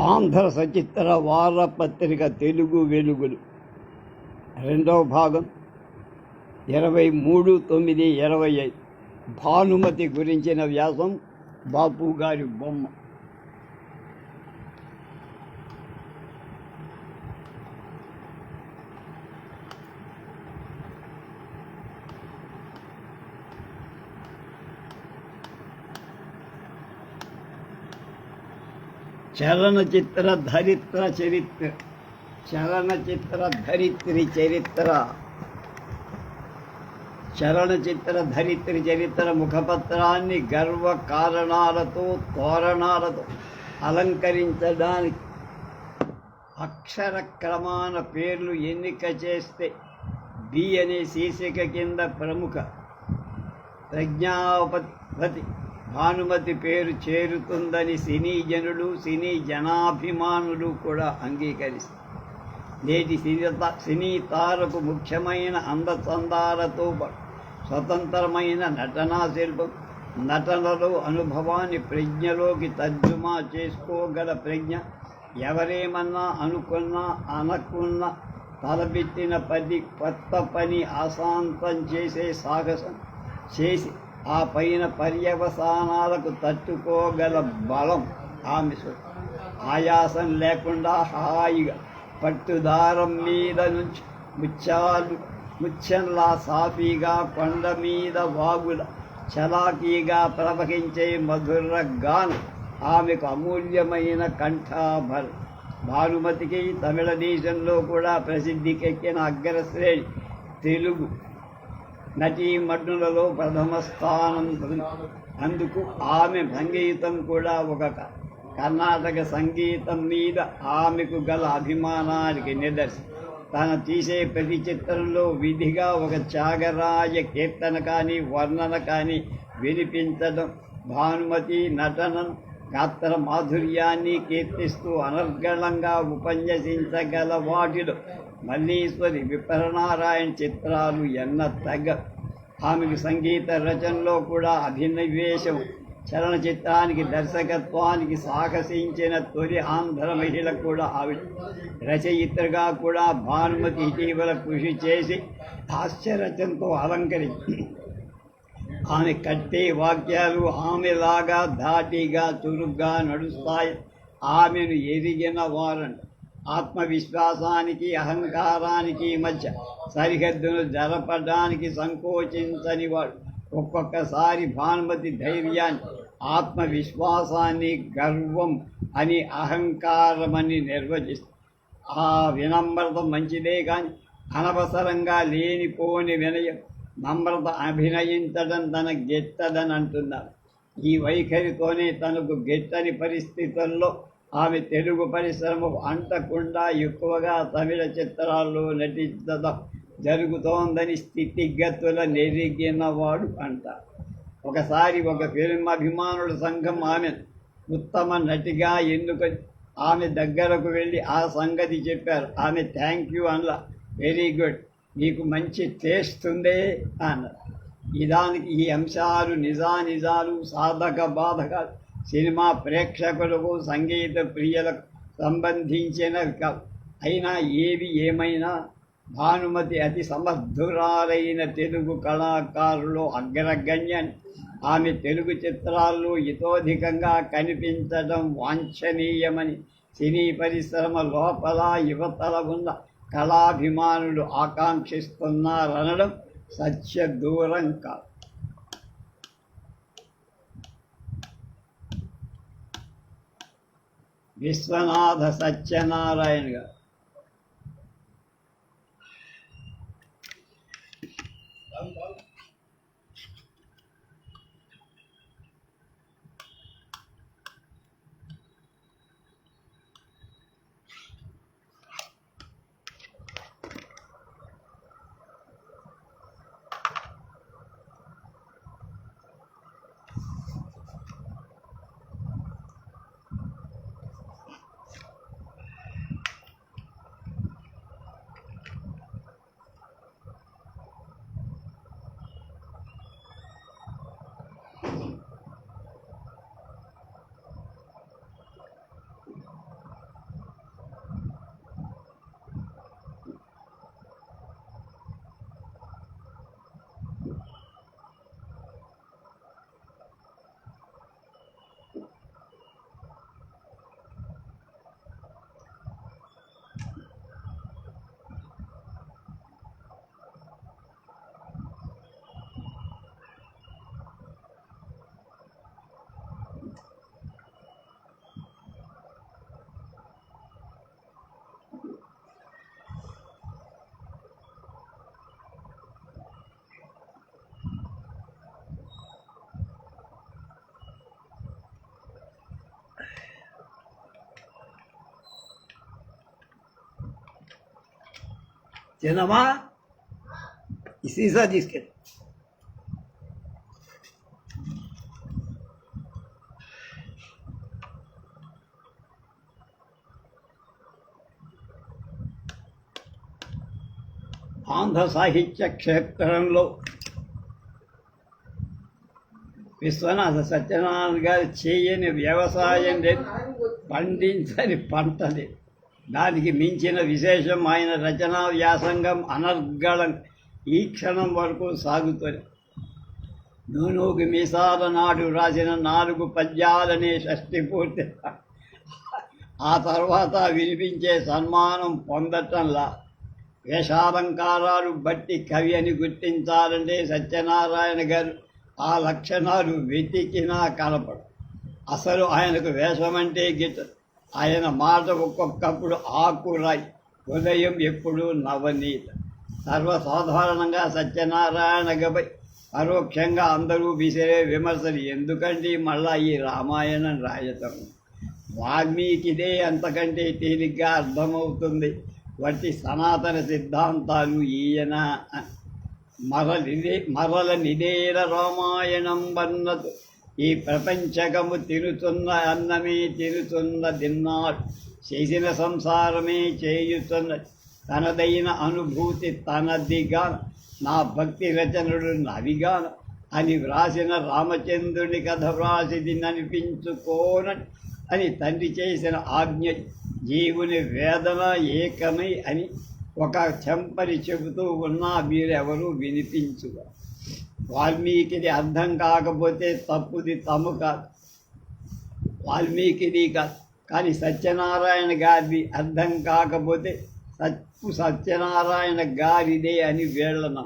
ఆంధ్ర సచిత్ర వారపత్రిక తెలుగు వెలుగులు. రెండవ భాగం. ఇరవై మూడు తొమ్మిది ఇరవై ఐదు. భానుమతి గురించిన వ్యాసం బాపు గారి బొమ్మ. చలనచిత్ర ధరిత్ర చరిత్ర. చలనచిత్ర ధరిత్రి చరిత్ర. చలనచిత్ర ధరిత్రి చరిత్ర ముఖపత్రాన్ని గర్వ కారణాలతో తోరణాలతో అలంకరించడానికి అక్షర క్రమాన పేర్లు ఎన్నిక చేస్తే బి అనే శీర్షిక కింద ప్రముఖ ప్రజ్ఞాపతి భానుమతి పేరు చేరుతుందని సినీ జనులు సినీ జనాభిమానులు కూడా అంగీకరిస్తారు. నేటి సినీత సినీ తారకు ముఖ్యమైన అందచందాలతో స్వతంత్రమైన నటనా శిల్పం నటనలో అనుభవాన్ని ప్రజ్ఞలోకి తర్జుమా చేసుకోగల ప్రజ్ఞ ఎవరేమన్నా అనుకున్నా అనకున్నా తలబెట్టిన పది కొత్త పని అశాంతం చేసే సాహసం చేసి ఆ పైన పర్యవసానాలకు తట్టుకోగల బలం ఆమె ఆయాసం లేకుండా హాయిగా పట్టుదారం మీద నుంచి ముచ్చాలు ముత్యంలా సాఫీగా కొండ మీద వాగుల చలాకీగా ప్రవహించే మధుర గాన ఆమెకు అమూల్యమైన కంఠాభర. భానుమతికి తమిళ దేశంలో కూడా ప్రసిద్ధికెక్కిన అగ్రశ్రేణి తెలుగు నటీమణులలో ప్రథమ స్థానం అందుకు ఆమె సంగీతం కూడా ఒక క- కర్ణాటక సంగీతం మీద ఆమెకు గల అభిమానానికి నిదర్శనం. తన తీసే ప్రతి చిత్రంలో విధిగా ఒక త్యాగరాజ కీర్తన కానీ వర్ణన కానీ వినిపించడం భానుమతి నటన గాత్ర మాధుర్యాన్ని కీర్తిస్తూ అనర్గళంగా ఉపన్యసించగల వాటిలో మల్లీశ్వరి విప్రనారాయణ చిత్రాలు ఎన్న తగ్గ ఆమెకు సంగీత రచనలో కూడా అభినవేశం చలనచిత్రానికి దర్శకత్వానికి సాహసించిన తొలి ఆంధ్ర మహిళ కూడా ఆవిడ రచయిత్రగా కూడా భానుమతి ఇటీవల కృషి చేసి హాస్యరచనతో అలంకరించి ఆమె కట్టే వాక్యాలు ఆమెలాగా ధాటిగా చురుగ్గా నడుస్తాయి. ఆమెను ఎదిగిన వారంట ఆత్మవిశ్వాసానికి అహంకారానికి మధ్య సరిహద్దును జరపడానికి సంకోచించని వాడు. ఒక్కొక్కసారి భానుమతి ధైర్యాన్ని ఆత్మవిశ్వాసాన్ని గర్వం అని అహంకారమని నిర్వచిస్తుంది. ఆ వినమ్రత మంచిదే కానీ అనవసరంగా లేనిపోని వినయం. నమ్రత అభినయించడం తన గెత్తదని అంటున్నారు ఈ వైఖరితోనే తనకు గెట్టని పరిస్థితుల్లో ఆమె తెలుగు పరిశ్రమకు అంటకుండా ఎక్కువగా తమిళ చిత్రాల్లో నటించడం జరుగుతోందని స్థితిగతుల నెరిగినవాడు అంటారు ఒకసారి ఒక ఫిల్మ్ అభిమానుల సంఘం ఆమె ఉత్తమ నటిగా ఎందుకు ఆమె దగ్గరకు వెళ్ళి ఆ సంగతి చెప్పారు. ఆమె థ్యాంక్ యూ అన్న వెరీ గుడ్. నీకు మంచి టేస్ట్ ఉందే అన్నారు. ఇదానికి ఈ అంశాలు నిజానిజాలు సాధక బాధకాలు సినిమా ప్రేక్షకులకు సంగీత ప్రియులకు సంబంధించిన అయినా ఏవి ఏమైనా భానుమతి అతి సమర్థురాలైన తెలుగు కళాకారులు అగ్రగణ్యాన్ని ఆమె తెలుగు చిత్రాల్లో ఇతోధికంగా కనిపించడం వాంఛనీయమని సినీ పరిశ్రమ లోపల యువతల ఉన్న కళాభిమానులు ఆకాంక్షిస్తున్నారనడం సత్య దూరం కాదు. విశ్వనాథ సత్యనారాయణ గారు. తినమా సీసా తీసుకెళ్ళి ఆంధ్ర సాహిత్య క్షేత్రంలో విశ్వనాథ సత్యనారాయణ గారు చేయని వ్యవసాయం లేదు పండించని పంట లేదు. దానికి మించిన విశేషం ఆయన రచనా వ్యాసంగం అనర్గళం ఈ క్షణం వరకు సాగుతుంది. నూనూకి మీసాల నాడు రాసిన నాలుగు పద్యాలనే షష్టి పూర్తి. ఆ తర్వాత వినిపించే సన్మానం పొందటంలా. వేషాలంకారాలు బట్టి కవి అని గుర్తించాలంటే సత్యనారాయణ గారు ఆ లక్షణాలు వెతికినా కనపడు అసలు ఆయనకు వేషమంటే అంటే ఆయన మాట ఒక్కొక్కప్పుడు ఆకురాయి ఉదయం ఎప్పుడు నవనీత. సర్వసాధారణంగా సత్యనారాయణ గపై పరోక్షంగా అందరూ విసిరే విమర్శలు ఎందుకంటే మళ్ళా ఈ రామాయణం రాయటం? వాల్మీకిదే అంతకంటే తేలిగ్గా అర్థమవుతుంది. వంటి సనాతన సిద్ధాంతాలు ఈయన మరలిదే మరల నిదేర రామాయణం వన్నదు ఈ ప్రపంచకము తినుతున్న అన్నమే తినుతున్న దిన్నాడు చేసిన సంసారమే చేయుతున్న తనదైన అనుభూతి తనదిగా నా భక్తి రచనడు నవిగాన అని వ్రాసిన రామచంద్రుని కథ వ్రాసిది ననిపించుకోనని అని తండ్రి చేసిన ఆజ్ఞ జీవుని వేదన ఏకమై అని ఒక చెంపని చెబుతూ ఉన్నా మీరెవరూ వినిపించుగా వాల్మీకిది అర్థం కాకపోతే తప్పుది తము కాదు. వాల్మీకిది కాదు కానీ సత్యనారాయణ గారిది అర్థం కాకపోతే తప్పు సత్యనారాయణ గారిదే అని వేళ్ళనం.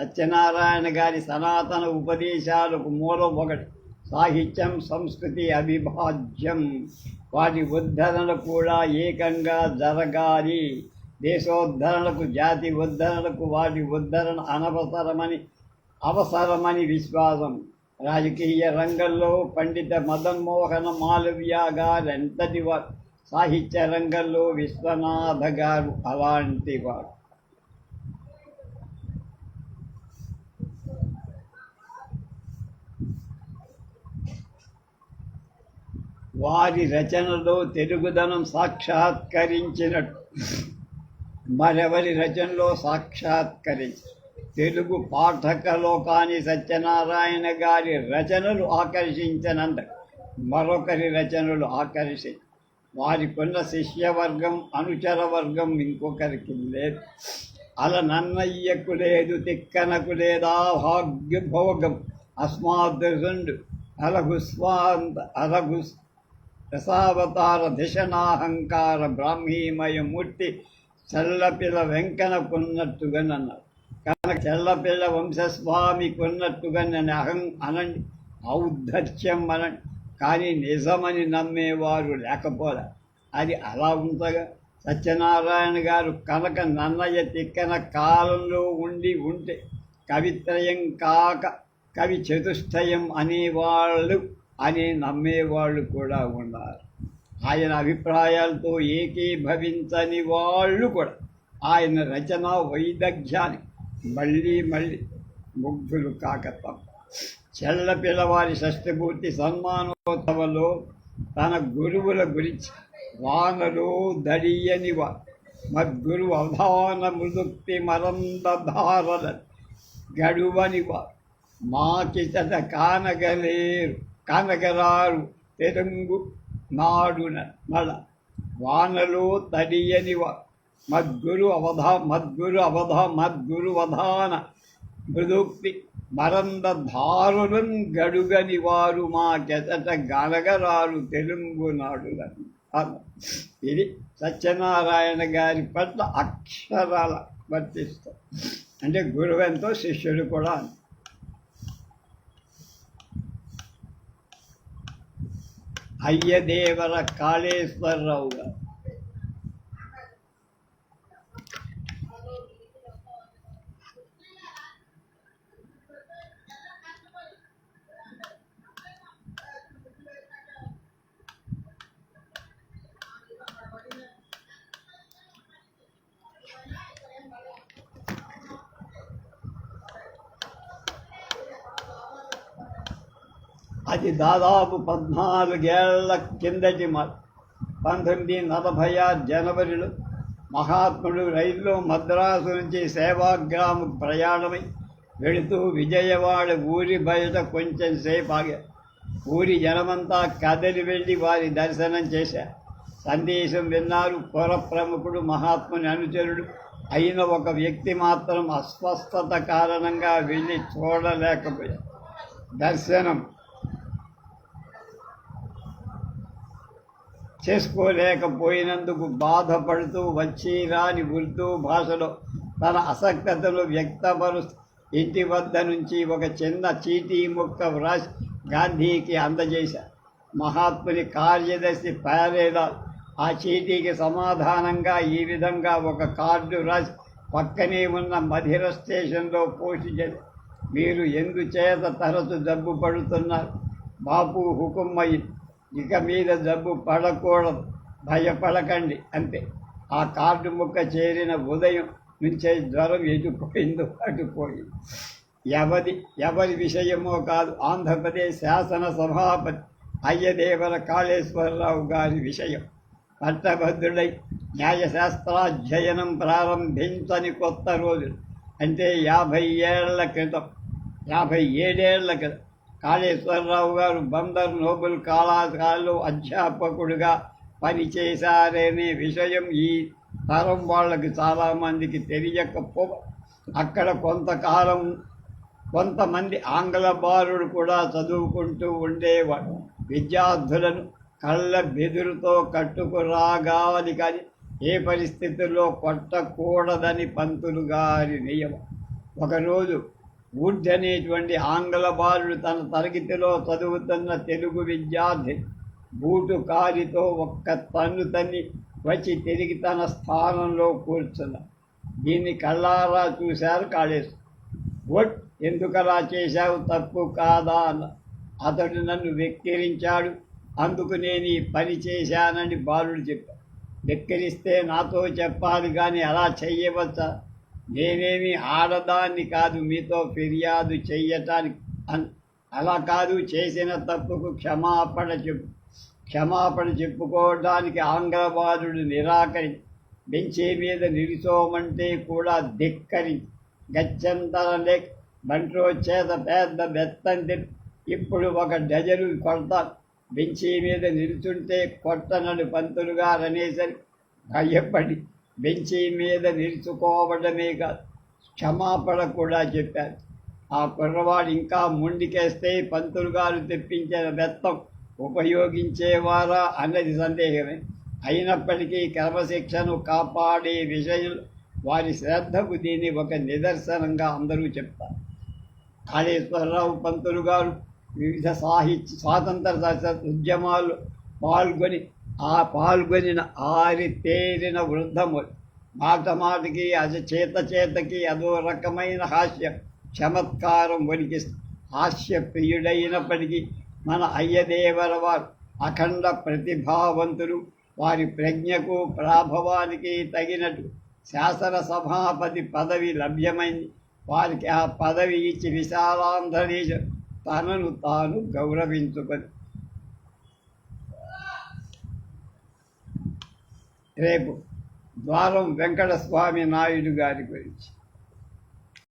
సత్యనారాయణ గారి సనాతన ఉపదేశాలకు మూలం ఒకటి సాహిత్యం సంస్కృతి అవిభాజ్యం. వాటి ఉద్ధరణ కూడా ఏకంగా జరగాలి. దేశోద్ధరణకు జాతి ఉద్ధరణకు వాటి ఉద్ధరణ అనవసరమని అవసరమని విశ్వాసం. రాజకీయ రంగంలో పండిత మదన్మోహన మాలవ్య గారు ఎంతటి వారు సాహిత్య రంగంలో విశ్వనాథ గారు అలాంటి వారు వారి రచనలో తెలుగుదనం సాక్షాత్కరించినట్టు. మరెవరి రచనలో సాక్షాత్కరించి తెలుగు పాఠక లోకాన్ని సత్యనారాయణ గారి రచనలు ఆకర్షించనంత మరొకరి రచనలు ఆకర్షి వారికున్న శిష్యవర్గం అనుచర వర్గం ఇంకొకరికి లేదు. అల నన్నయ్యకు లేదు తిక్కనకు లేదా భాగ్య భోగం అస్మాదృండు అలగుస్వాంత అలగు దశావతార దిశనాహంకార బ్రాహ్మీమయ మూర్తి చల్లపిల వెంకనకున్నట్టుగా నన్నారు కనుక చెల్లపిల్ల వంశస్వామి ఉన్నట్టుగా నన్ను అహం అనండి ఔద్ధత్యం అనండి కానీ నిజమని నమ్మేవారు లేకపోలే. అది అలా ఉంటగా సత్యనారాయణ గారు కనుక నన్నయ్య తిక్కన కాలంలో ఉండి ఉంటే కవిత్రయం కాక కవి చతుష్టయం అనేవాళ్ళు అని నమ్మేవాళ్ళు కూడా ఉన్నారు. ఆయన అభిప్రాయాలతో ఏకీభవించని వాళ్ళు కూడా. ఆయన రచన వైదగ్ధ్యాన్ని మళ్ళీ మళ్ళీ ముగ్ధులు కాక తప్ప చెల్ల పిల్లవారి షష్ఠపూర్తి సన్మానోత్సవంలో తన గురువుల గురించి వానలో దడియనివ మద్గురు అవధాన మృదుక్తి మరందధారల గడువనివ వా కానగలేరు కానగరారు తెలుగు నాడున మళ్ళ వానలో తడియనివ మద్గురు అవధా మద్గురు అవధా మద్గురు వధాన. మృదుక్తి మరంద ధారులం గడుగని వారు మా కెసట గనగరారు తెలుగు నాడులని. ఇది సత్యనారాయణ గారి పట్ల అక్షరాల వర్తిస్తాం. అంటే గురువెంతో శిష్యుడు కూడా అయ్యదేవర కాళేశ్వరరావు గారు. అది దాదాపు పద్నాలుగేళ్ళ కిందటి మాట పంతొమ్మిది నలభై ఆరు జనవరిలో మహాత్ముడు రైల్లో మద్రాసు నుంచి సేవాగ్రామం ప్రయాణమై వెళుతూ విజయవాడ ఊరి బయట కొంచెం సేపు ఆగారు ఊరి జనమంతా కదలి వెళ్ళి వారి దర్శనం చేశారు సందేశం విన్నారు. పుర ప్రముఖుడు మహాత్ముని అనుచరుడు అయిన ఒక వ్యక్తి మాత్రం అస్వస్థత కారణంగా వెళ్ళి చూడలేకపోయారు దర్శనం చేసుకోలేకపోయినందుకు బాధపడుతూ వచ్చి రాని ఉర్దూ భాషలో తన అసక్తతను వ్యక్తపరుస్తూ ఇంటి వద్ద నుంచి ఒక చిన్న చీటీ ముక్క వ్రాసి గాంధీకి అందజేశారు మహాత్ముని కార్యదర్శి ప్యారేలా ఆ చీటీకి సమాధానంగా ఈ విధంగా ఒక కార్డు రాసి పక్కనే ఉన్న మధిర స్టేషన్లో పోస్ట్ చేసి మీరు ఎందుచేత తరచు జబ్బు పడుతున్నారు? బాపు హుకుమ్మయ్య ఇక మీద జబ్బు పడకూడదు. భయపడకండి. అంతే. ఆ కార్డు ముక్క చేరిన ఉదయం నుంచే జ్వరం ఎటుపోయిందో అటుపోయింది ఎవరి ఎవరి విషయమో కాదు ఆంధ్రప్రదేశ్ శాసన సభాపతి అయ్యదేవర కాళేశ్వరరావు గారి విషయం. పట్టభద్రుడై న్యాయశాస్త్రాధ్యయనం ప్రారంభించని కొత్త రోజులు. అంటే యాభై ఏళ్ళ క్రితం యాభై ఏడేళ్ళ క్రితం. కాళేశ్వరరావు గారు బందర్ నోబుల్ కళాశాలలో అధ్యాపకుడిగా పనిచేశారనే విషయం ఈ తరం వాళ్ళకి చాలామందికి తెలియకపో అక్కడ కొంతకాలం కొంతమంది ఆంగ్ల బారుడు కూడా చదువుకుంటూ ఉండేవాడు. విద్యార్థులను కళ్ళ బెదురుతో కట్టుకురాగాలి కానీ ఏ పరిస్థితుల్లో కొట్టకూడదని పంతులు గారి నియమం. ఒకరోజు వుడ్ అనేటువంటి ఆంగ్ల బాలుడు తన తరగతిలో చదువుతున్న తెలుగు విద్యార్థి బూటు కారితో ఒక్క తన్ను తన్ని వచ్చి తిరిగి తన స్థానంలో కూర్చున్న దీన్ని కళ్ళారా చూశారు కాళేశ్వర వట్ ఎందుకలా చేశావు? తప్పు కాదా అన్న. అతడు నన్ను వెక్కిరించాడు. అందుకు నేను ఈ పని చేశానని బాలుడు చెప్పాడు. వెక్కిరిస్తే నాతో చెప్పాలి కానీ అలా చెయ్యవచ్చా? నేనేమి ఆడదాన్ని కాదు మీతో ఫిర్యాదు చెయ్యటానికి అన్ అలా కాదు చేసిన తప్పుకు క్షమాపణ చెప్పు క్షమాపణ చెప్పుకోవడానికి ఆంగ్లవాదుడు నిరాకరి బెంచే మీద నిలుచోమంటే కూడా ధిక్కరి. గచ్చంతర లేక్ బంట్లో చేత పెద్ద బెత్తం ఇప్పుడు ఒక డజను కొడతా. బెంచీ మీద నిలుచుంటే కొట్టనడు పంతులుగా రనేసరి భయపడి బెంచి మీద నిలుచుకోవడమే కాదు క్షమాపణ కూడా చెప్పారు. ఆ కుర్రవాడు ఇంకా ముండికేస్తే పంతులు గారు తెప్పించిన బెత్తం ఉపయోగించేవారా అన్నది సందేహమే. అయినప్పటికీ క్రమశిక్షను కాపాడే విషయం వారి శ్రద్ధకు దీన్ని ఒక నిదర్శనంగా అందరూ చెప్తారు. కాళేశ్వరరావు పంతులు గారు వివిధ సాహిత్య స్వాతంత్ర ఉద్యమాలు పాల్గొని ఆ పాల్గొనిన ఆరి తేరిన వృద్ధము మాట మాటకి అది చేత చేతకి అదో రకమైన హాస్యం చమత్కారం వణికిస్తూ హాస్య ప్రియుడైనప్పటికీ మన అయ్యదేవర వారు అఖండ ప్రతిభావంతులు. వారి ప్రజ్ఞకు ప్రాభవానికి తగినట్టు శాసన సభాపతి పదవి లభ్యమైంది. వారికి ఆ పదవి ఇచ్చి విశాలాంధ్రదేశం తనను తాను గౌరవించుకొని రేపు ద్వారం వెంకటస్వామి నాయుడు గారి గురించి.